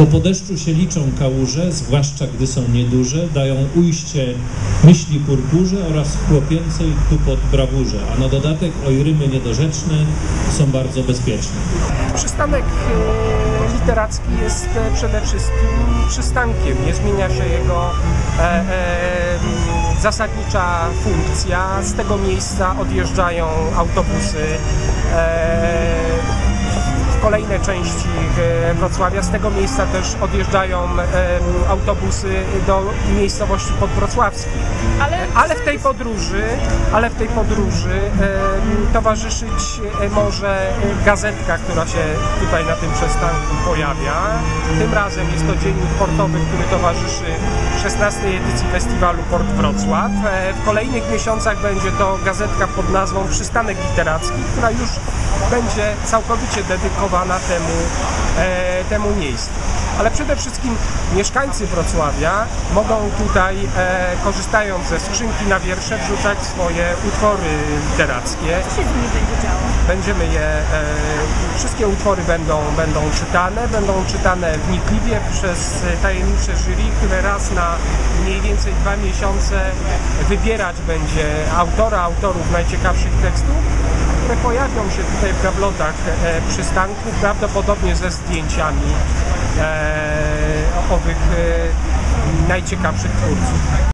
Po podeszczu się liczą kałuże, zwłaszcza gdy są nieduże, dają ujście myśli purpurze oraz chłopięcej tupot brawurze, a na dodatek ojrymy niedorzeczne są bardzo bezpieczne. Przystanek e, literacki jest e, przede wszystkim przystankiem. Nie zmienia się jego e, e, zasadnicza funkcja. Z tego miejsca odjeżdżają autobusy e, w kolejne części e, Wrocławia. Z tego miejsca też odjeżdżają em, autobusy do miejscowości podwrocławskich. Ale, Ale w tej podróży, ale w tej podróży towarzyszyć e, może gazetka, która się tutaj na tym przystanku pojawia. Tym razem jest to dziennik portowy, który towarzyszy 16 edycji festiwalu Port Wrocław. E, W kolejnych miesiącach będzie to gazetka pod nazwą Przystanek Literacki, która już będzie całkowicie dedykowana temu, e, temu miejscu. Ale przede wszystkim mieszkańcy Wrocławia mogą tutaj, e, korzystając ze skrzynki na wiersze, wrzucać swoje utwory literackie. co się z nimi będzie działo? Będziemy je, e, wszystkie utwory będą, będą czytane, będą czytane wnikliwie przez tajemnicze jury, które raz na mniej więcej dwa miesiące wybierać będzie autora, autorów najciekawszych tekstów, które pojawią się tutaj w gablotach e, przystanku, prawdopodobnie ze zdjęciami owych e, najciekawszych twórców.